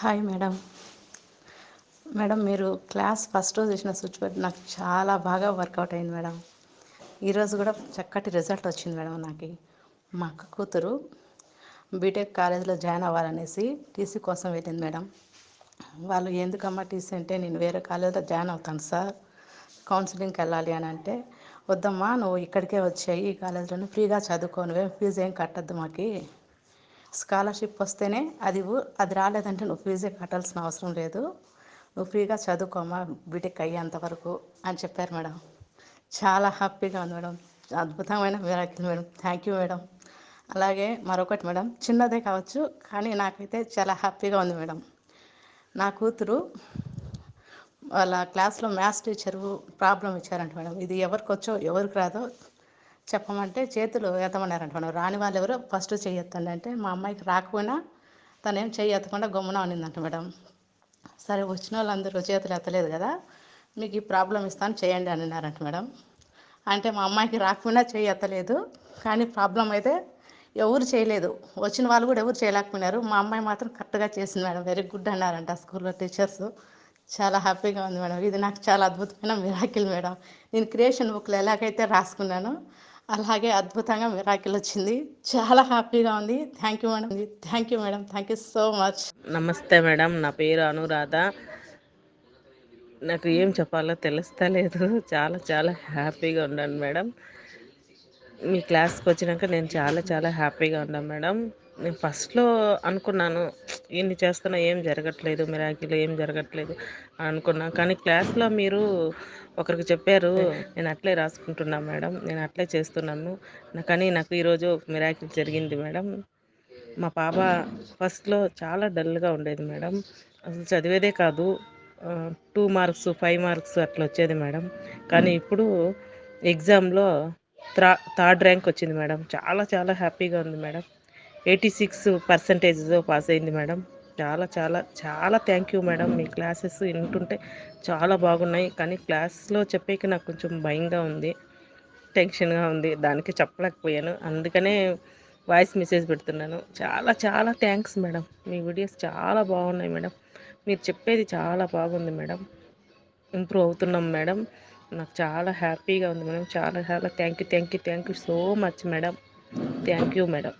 Hi madam madam మీరు class first రోజు ఇచ్చిన స్విచ్ బోర్డ్ నాకు చాలా బాగా వర్కౌట్ అయింది మేడం ఈరోజు కూడా చక్కటి రిజల్ట్ వచ్చింది మేడం నాకు. మా అక్క కూతురు బీటెక్ కాలేజీలో జాయిన్ అవ్వాలనేసి టీసీ కోసం వెళ్ళింది మేడం వాళ్ళు ఎందుకమ్మా టీసీ అంటే నేను వేరే కాలేజీలో జాయిన్ అవుతాను సార్ కౌన్సిలింగ్కి వెళ్ళాలి అని అంటే వద్దమ్మా నువ్వు ఇక్కడికే వచ్చాయి ఈ కాలేజీలోనే ఫ్రీగా చదువుకోనువే ఫీజు ఏం కట్టద్దు మాకు. స్కాలర్షిప్ వస్తేనే అది అది రాలేదంటే నువ్వు ఫీజే కట్టాల్సిన అవసరం లేదు. నువ్వు ఫ్రీగా చదువుకోమ్మా బీటెక్ అయ్యేంత వరకు అని చెప్పారు మేడం. చాలా హ్యాపీగా ఉంది మేడం. అద్భుతమైన miracle madam. Thank you madam. అలాగే మరొకటి మేడం. చిన్నదే కావచ్చు కానీ నాకైతే చాలా హ్యాపీగా ఉంది మేడం. నా కూతురు వాళ్ళ క్లాస్లో మ్యాథ్స్ టీచరు ప్రాబ్లం ఇచ్చారంట మేడం. ఇది ఎవరికి వచ్చో ఎవరికి రాదో చెప్పమంటే చేతులు ఎత్తమన్నారంట మేడం రాని వాళ్ళు ఎవరో ఫస్ట్ చెయ్యొత్తండి అంటే మా అమ్మాయికి రాకపోయినా తను ఏం చెయ్యి ఎత్తకుండా గమ్మున ఉన్నిందంట మేడం. సరే వచ్చిన వాళ్ళందరూ చేతులు ఎత్తలేదు కదా మీకు ఈ ప్రాబ్లం ఇస్తాను చేయండి అని అన్నారంట మేడం. అంటే మా అమ్మాయికి రాకపోయినా చేయి ఎత్తలేదు కానీ ప్రాబ్లం అయితే ఎవరు చేయలేదు. వచ్చిన వాళ్ళు కూడా ఎవరు చేయలేకపోయినారు. మా అమ్మాయి మాత్రం కరెక్ట్గా చేసింది మేడం. వెరీ గుడ్ అన్నారంట స్కూల్లో టీచర్స్. చాలా హ్యాపీగా ఉంది మేడం. ఇది నాకు చాలా అద్భుతమైన మిరాకిల్ మేడం. నేను క్రియేషన్ బుక్లో ఎలాగైతే రాసుకున్నానో అలాగే అద్భుతంగా మిరాకిల్ వచ్చింది. చాలా హ్యాపీగా ఉంది. Thank you madam thank you madam thank you so much నమస్తే మేడం నా పేరు అనురాధ. నాకు ఏం చెప్పాలో తెలుస్తలేదు. చాలా చాలా హ్యాపీగా ఉన్నాను మేడం మీ క్లాస్కి వచ్చినాక నేను చాలా చాలా హ్యాపీగా ఉన్నాను మేడం నేను ఫస్ట్లో అనుకున్నాను ఇన్ని చేస్తున్నా ఏం జరగట్లేదు మిరాకిల్ ఏం జరగట్లేదు అనుకున్నా. కానీ క్లాస్లో మీరు ఒకరికి చెప్పారు నేను అట్లే రాసుకుంటున్నా మేడం నేను అట్లే చేస్తున్నాను. కానీ నాకు ఈరోజు మిరాకిల్ జరిగింది మేడం. మా పాప ఫస్ట్లో చాలా డల్గా ఉండేది మేడం. అసలు చదివేదే కాదు. టూ మార్క్స్ ఫైవ్ మార్క్స్ అట్లా వచ్చేది మేడం. కానీ ఇప్పుడు ఎగ్జామ్లో త్రా థర్డ్ ర్యాంక్ వచ్చింది మేడం. చాలా చాలా హ్యాపీగా ఉంది మేడం. ఎయిటీ సిక్స్ పర్సంటేజ్తో పాస్ అయింది మేడం. చాలా చాలా చాలా థ్యాంక్ యూ మేడం. మీ క్లాసెస్ వింటుంటే చాలా బాగున్నాయి. కానీ క్లాస్లో చెప్పేకి నాకు కొంచెం భయంగా ఉంది టెన్షన్గా ఉంది. దానికి చెప్పలేకపోయాను. అందుకనే వాయిస్ మెసేజ్ పెడుతున్నాను. చాలా చాలా థ్యాంక్స్ మేడం. మీ వీడియోస్ చాలా బాగున్నాయి మేడం. మీరు చెప్పేది చాలా బాగుంది మేడం. ఇంప్రూవ్ అవుతున్నాం మేడం. నాకు చాలా హ్యాపీగా ఉంది మేడం. చాలా చాలా thank you thank you thank you so much madam. Thank you madam.